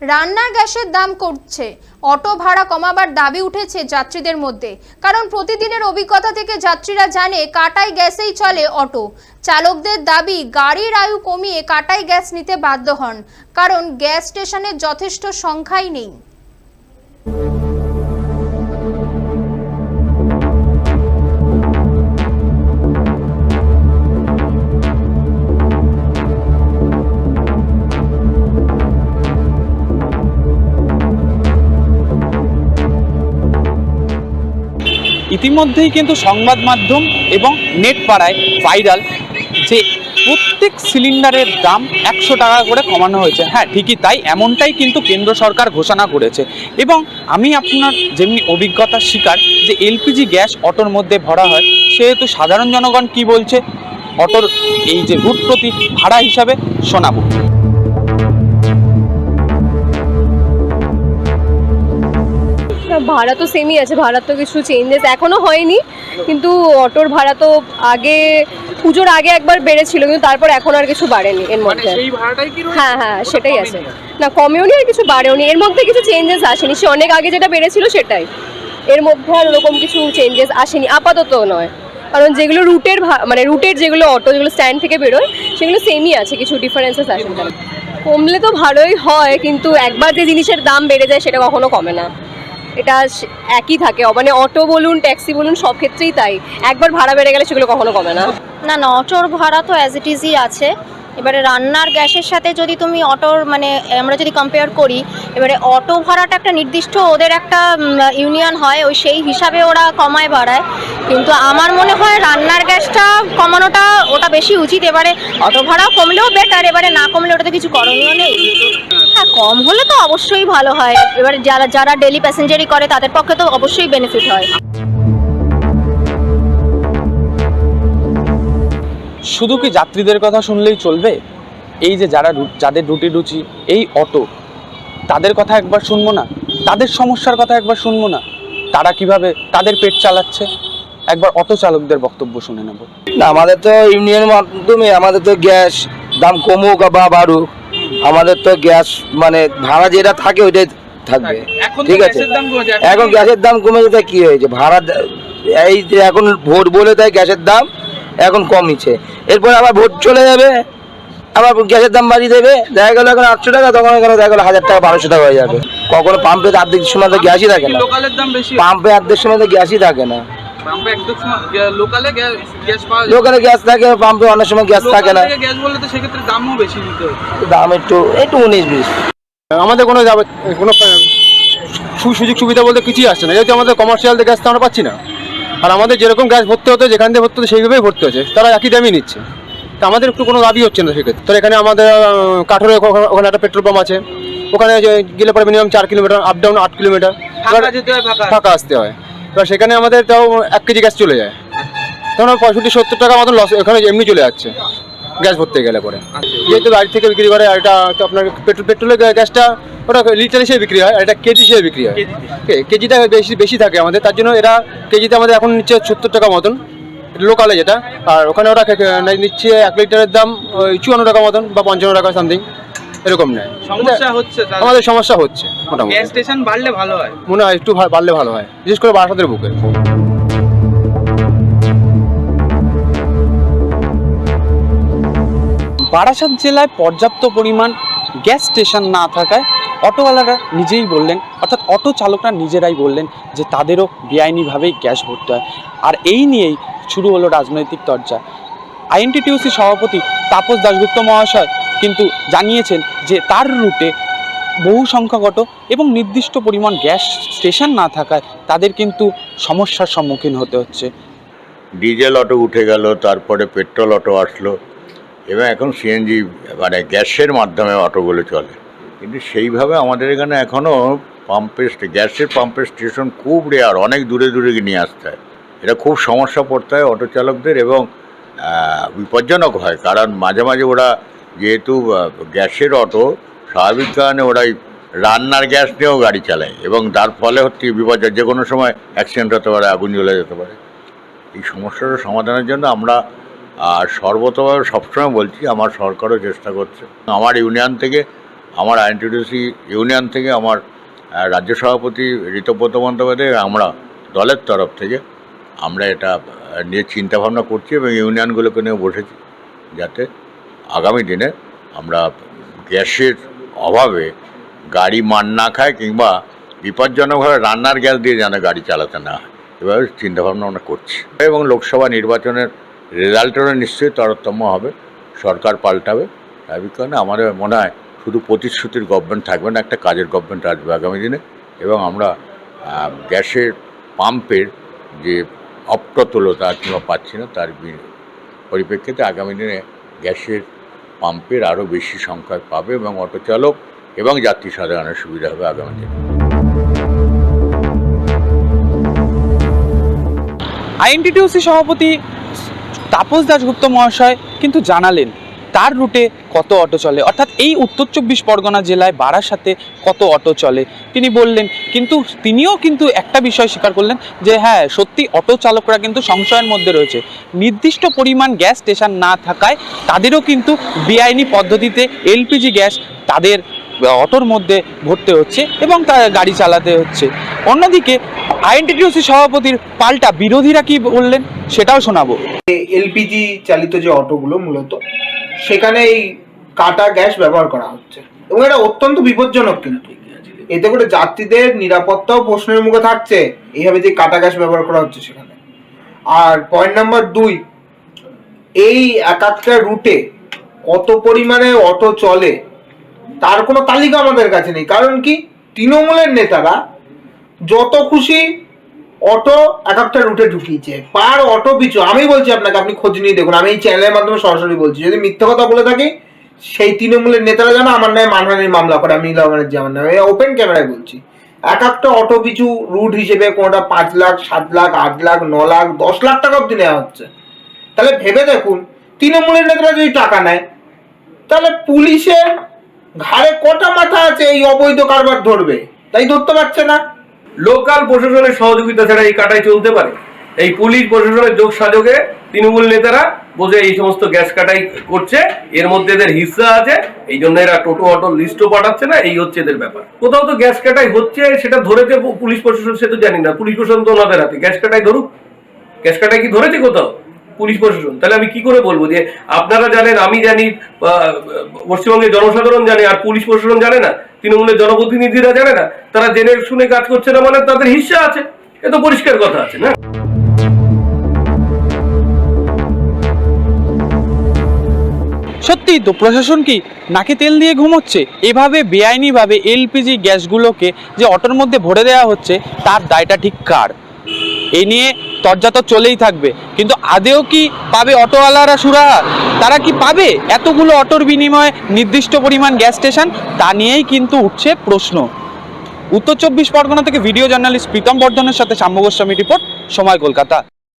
রান্নার গ্যাসের দাম করছে অটো ভাড়া কমাবার দাবি উঠেছে যাত্রীদের মধ্যে। কারণ প্রতিদিনের অভিজ্ঞতা থেকে যাত্রীরা জানে, কাটাই গ্যাসেই চলে অটো। চালকদের দাবি, গাড়ির আয়ু কমিয়ে কাটাই গ্যাস নিতে বাধ্য হন। কারণ গ্যাস স্টেশনের যথেষ্ট সংখ্যাই নেই। ইতিমধ্যেই কিন্তু সংবাদ মাধ্যম এবং নেট পাড়ায় ভাইরাল যে প্রত্যেক সিলিন্ডারের দাম একশো টাকা করে কমানো হয়েছে। হ্যাঁ ঠিকই তাই, এমনটাই কিন্তু কেন্দ্র সরকার ঘোষণা করেছে। এবং আমি আপনার যেমনি অভিজ্ঞতা শিকার যে এলপিজি গ্যাস অটোর মধ্যে ভরা হয়, সেহেতু সাধারণ জনগণ কি বলছে? অটোর এই যে রুট প্রতি ভাড়া হিসাবে শোনাবো। ভাড়া তো সেমই আছে ভাড়া তো কিছু চেঞ্জেস এখনও হয়নি কিন্তু অটোর ভাড়া তো আগে পুজোর আগে একবার বেড়েছিল কিন্তু তারপর এখন আর কিছু বাড়েনি এর মধ্যে। হ্যাঁ হ্যাঁ সেটাই আছে। না কমেও নি আর কিছু বাড়েও নি এর মধ্যে কিছু চেঞ্জেস আসেনি সে অনেক আগে যেটা বেড়েছিল সেটাই। এর মধ্যে আর ওরকম কিছু চেঞ্জেস আসেনি আপাতত নয়। কারণ যেগুলো রুটের মানে রুটের যেগুলো অটো যেগুলো স্ট্যান্ড থেকে বেরোয় সেগুলো সেমই আছে কিছু ডিফারেন্সেস আছে কমলে তো ভালোই হয় কিন্তু একবার যে জিনিসের দাম বেড়ে যায় সেটা কখনো কমে না। এটা একই থাকে। মানে অটো বলুন, ট্যাক্সি বলুন, সব ক্ষেত্রেই তাই। একবার ভাড়া বেড়ে গেলে সেগুলো কখনো কমে না। না না, অটোর ভাড়া তো অ্যাজ ইট ইজই আছে। এবারে রান্নার গ্যাসের সাথে যদি তুমি অটোর মানে আমরা যদি কম্পেয়ার করি, এবারে অটো ভাড়াটা একটা নির্দিষ্ট ওদের একটা ইউনিয়ন হয়, ওই সেই হিসাবে ওরা কমায় বাড়ায় কিন্তু আমার মনে হয় রান্নার গ্যাসটা কমানোটা ওটা বেশি উচিত। এবারে অটো ভাড়াও কমলেও বেটার এবারে না কমলে ওটা তো কিছু করণীয় নেই। হ্যাঁ কম হলে তো অবশ্যই ভালো হয়। এবার যারা যারা ডেলি প্যাসেঞ্জারি করে তাদের পক্ষে তো অবশ্যই বেনিফিট হয়। শুধু কি যাত্রীদের কথা শুনলেই চলবে? এই যে যারা যাদের রুটি রুচি এই অটো তাদের কথা একবার শুনব না? তাদের সমস্যার কথা একবার শুনব না? তারা কীভাবে তাদের পেট চালাচ্ছে? একবার অটো চালকদের বক্তব্য শুনে নেব। না আমাদের তো ইউনিয়নের মাধ্যমে আমাদের তো গ্যাস দাম কমুক বা বাড়ুক। আমাদের তো গ্যাস মানে ভাড়া যেটা থাকে ওইটাই থাকবে। ঠিক আছে? এখন গ্যাসের দাম কমে যেতে কি হয়েছে? ভাড়া এই যে এখন ভোট বলে দেয় গ্যাসের দাম এখন কমিছে। এরপর আবার ভোট চলে যাবে আবার গ্যাসের দাম বাড়িয়ে দেবে। দেখা গেলো এখন আটশো টাকা তখন এখানে দেখা গেলো হাজার টাকা বারোশো টাকা হয়ে যাবে। কখনো পাম্পে অর্ধেক সময় তো গ্যাসই থাকে না। পাম্পে অর্ধেক সময় তো গ্যাসই থাকে না। পাম্পে একদম লোকালে গ্যাস পাওয়া লোকালে গ্যাস থাকে পাম্পে অনেক সময় গ্যাস থাকে না। গ্যাস বললে তো সেক্ষেত্রে দামও বেশি দিতে দাম একটু একটু উনিশ বিশ। আমাদের কোনো যাবে- কোনো সু- সুযোগ সুবিধা বলতে কিছুই আসছে না। যেহেতু আমাদের কমার্শিয়াল গ্যাস তো আমরা পাচ্ছি না। আর আমাদের যেরকম গ্যাস ভর্তি হতো যেখান থেকে ভর্তি হতো সেইভাবেই ভর্তি হচ্ছে। তারা একই দামই নিচ্ছে। তা আমাদের একটু কোনো লাভই হচ্ছে না সেক্ষেত্রে। তো এখানে আমাদের কাঠোরে ওখানে একটা পেট্রোল পাম্প আছে। ওখানে গেলে পরে মিনিমাম চার কিলোমিটার আপ ডাউন আট কিলোমিটার। ফাঁকা আসতে হয়। এবার সেখানে আমাদের তাও এক কেজি গ্যাস চলে যায়। তখন পঁয়ষট্টি সত্তর টাকা মতন লস এখানে এমনি চলে যাচ্ছে গ্যাস ভরতে গেলে পরে। যেহেতু বাড়ি থেকে বিক্রি করে আর এটা তো আপনার পেট্রোল পেট্রোলের গ্যাসটা ওটা লিটার হিসেবে বিক্রি হয় আর এটা কেজি হিসেবে বিক্রি হয়। কেজিটা বেশি বেশি থাকে আমাদের তার জন্য এরা কেজিতে আমাদের এখন নিচ্ছে সত্তর টাকা মতন লোকালে যেটা। আর ওখানে ওরা নিচ্ছে এক লিটারের দাম ওই চুয়ান্ন টাকা মতন বা পঞ্চান্ন টাকা সামথিং এরকম নেয়। সমস্যা হচ্ছে আমাদের সমস্যা হচ্ছে মোটামুটি। গ্যাস স্টেশন বাড়লে ভালো হয়। মনে হয় একটু বাড়লে ভালো হয় বিশেষ করে বারাসাতের বুকে। বারাসাত জেলায় পর্যাপ্ত পরিমাণ গ্যাস স্টেশন না থাকায় অটোওয়ালারা নিজেই বললেন অর্থাৎ অটো চালকরা নিজেরাই বললেন যে তাদেরও বেআইনিভাবেই গ্যাস ভরতে হয়। আর এই নিয়েই শুরু হলো রাজনৈতিক চর্চা আইএনটিটিউসি সভাপতি তাপস দাশগুপ্ত মহাশয় কিন্তু জানিয়েছেন যে তার রুটে বহু সংখ্যাগত এবং নির্দিষ্ট পরিমাণ গ্যাস স্টেশন না থাকায় তাদের কিন্তু সমস্যার সম্মুখীন হতে হচ্ছে। ডিজেল অটো উঠে গেল, তারপরে পেট্রোল অটো আসলো এবং এখন সিএনজি মানে গ্যাসের মাধ্যমে অটোগুলো চলে। কিন্তু সেইভাবে আমাদের এখানে এখনও পাম্পের গ্যাসের পাম্পের স্টেশন খুব রেয়ার অনেক দূরে দূরে নিয়ে আসতে হয়। এটা খুব সমস্যা পড়তে হয় অটো চালকদের এবং বিপজ্জনক হয়। কারণ মাঝে মাঝে ওরা যেহেতু গ্যাসের অটো, স্বাভাবিক কারণে ওরাই রান্নার গ্যাস নিয়েও গাড়ি চালায় এবং তার ফলে হচ্ছে বিপর্যয় যে কোনো সময় অ্যাক্সিডেন্ট হতে পারে, আগুন জ্বলে যেতে পারে। এই সমস্যাটার সমাধানের জন্য আমরা সর্বতভাবে সবসময় বলছি, আমার সরকারও চেষ্টা করছে। আমার ইউনিয়ন থেকে, আমার আইএনটিডিসি ইউনিয়ন থেকে, আমার রাজ্য সভাপতি ঋতব্রত বন্দ্যোপাধ্যায়, আমরা দলের তরফ থেকে আমরা এটা নিয়ে চিন্তাভাবনা করছি এবং ইউনিয়নগুলোকে নিয়ে বসেছি যাতে আগামী দিনে আমরা গ্যাসের অভাবে গাড়ি মান না খায় কিংবা বিপজ্জনকভাবে রান্নার গ্যাস দিয়ে যেন গাড়ি চালাতে না হয়। এভাবে চিন্তাভাবনা আমরা করছি। এবং লোকসভা নির্বাচনের রেজাল্টেরও নিশ্চয়ই তারতম্য হবে। সরকার পাল্টাবে। স্বাভাবিক কারণে আমাদের মনে হয় শুধু প্রতিশ্রুতির গভর্নমেন্ট থাকবে না, একটা কাজের গভর্নমেন্ট আসবে আগামী দিনে। এবং আমরা গ্যাসের পাম্পের যে অপ্রতুলতা কিংবা পাচ্ছি না তার পরিপ্রেক্ষিতে আগামী দিনে গ্যাসের পাম্পের আরও বেশি সংখ্যায় পাবে এবং অটো চালক এবং যাত্রী সাধারণের সুবিধা হবে আগামী দিনে। আইএনটিটিউসি সভাপতি তাপস দাসগুপ্ত মহাশয় কিন্তু জানালেন তার রুটে কত অটো চলে? অর্থাৎ এই উত্তর চব্বিশ পরগনা জেলায় বারাসাতে কত অটো চলে? তিনি বললেন, কিন্তু তিনিও কিন্তু একটা বিষয় স্বীকার করলেন যে হ্যাঁ সত্যি অটো চালকরা কিন্তু সংশয়ের মধ্যে রয়েছে। নির্দিষ্ট পরিমাণ গ্যাস স্টেশন না থাকায় তাদেরও কিন্তু বেআইনি পদ্ধতিতে এলপিজি গ্যাস তাদের অটোর মধ্যে ভরতে হচ্ছে এবং তা গাড়ি চালাতে হচ্ছে। অন্যদিকে আইএনটিটিউসি সভাপতির পাল্টা বিরোধীরা কি বললেন সেটাও শোনাবো। এলপিজি চালিত যে অটোগুলো মূলত সেখানে এই কাটা গ্যাস ব্যবহার করা হচ্ছে। এবং এটা অত্যন্ত বিপজ্জনক কিন্তু। এতে করে যাত্রীদের নিরাপত্তাও প্রশ্নের মুখে থাকছে। এইভাবে যে কাটা গ্যাস ব্যবহার করা হচ্ছে সেখানে। আর পয়েন্ট নাম্বার দুই, এই এক একটা রুটে কত পরিমাণে অটো চলে, তার কোনো তালিকা আমাদের কাছে নেই। কারণ কি? তৃণমূলের নেতারা যত খুশি অটো এক একটা রুটে ঢুকিয়েছে। পার অটো পিছু, আমি বলছি আপনাকে, আপনি খোঁজ নিয়ে দেখুন। আমি এই চ্যানেলের মাধ্যমে সরাসরি বলছি, যদি মিথ্যা কথা বলে থাকি, সেই তৃণমূলের নেতারা যেন আমার নামে মানহানির মামলা করে, আমি নীলা ব্যানার্জি আমার নামে। ওপেন ক্যামেরায় বলছি। এক একটা অটো পিছু রুট হিসেবে কোনোটা পাঁচ লাখ, সাত লাখ, আট লাখ, ন লাখ, দশ লাখ টাকা অব্দি নেওয়া হচ্ছে। তাহলে ভেবে দেখুন, তৃণমূলের নেতারা যদি টাকা নেয়, তাহলে পুলিশের ঘাড়ে কটা মাথা আছে এই অবৈধ কারবার ধরবে? তাই ধরতে পারছে না। লোকাল প্রশাসনের সহযোগিতা ছাড়া এই কাটাই চলতে পারে। এই পুলিশ প্রশাসনের যোগ সাজোগে তৃণমূল নেতারা বোঝে এই সমস্ত গ্যাস কাটাই করছে, এর মধ্যে এদের হিস্সা আছে, এই জন্য এরা টোটো অটো লিস্টও পাঠাচ্ছে না, এই হচ্ছে এদের ব্যাপার। কোথাও তো গ্যাস কাটাই হচ্ছে, সেটা ধরেছে পুলিশ প্রশাসন, সে তো জানি না, পুলিশ প্রশাসন তো ওনাদের হাতে, গ্যাস কাটাই ধরুক। গ্যাস কাটাই কি ধরেছে কোথাও? পুলিশ প্রশাসন তাহলে আমি কি করে বলব যে আপনারা জানেন, আমি জানি পশ্চিমবঙ্গের জনসাধারণ জানে আর পুলিশ প্রশাসন জানে না, তৃণমূলের জনপ্রতিনিধিরা জানে না, তারা জেনে শুনে কাজ করছে না মানে তাদের হিস্সা আছে। এ তো পরিষ্কার কথা আছে, না? সত্যিই তো, প্রশাসন কি নাকি তেল দিয়ে ঘুমোচ্ছে? এভাবে, বেআইনিভাবে এলপিজি গ্যাসগুলোকে যে অটোর মধ্যে ভরে দেওয়া হচ্ছে, তার দায়টা ঠিক কার? এই নিয়ে তর্জা তো চলেই থাকবে। কিন্তু আদেও কি পাবে অটোওয়ালারা সুরা? তারা কি পাবে? এতগুলো অটোর বিনিময়ে নির্দিষ্ট পরিমাণ গ্যাস স্টেশন? তা নিয়েই কিন্তু উঠছে প্রশ্ন। উত্তর চব্বিশ পরগনা থেকে ভিডিও জার্নালিস্ট প্রীতম বর্ধনের সাথে সাম্য গোস্বামী রিপোর্ট, সময় কলকাতা।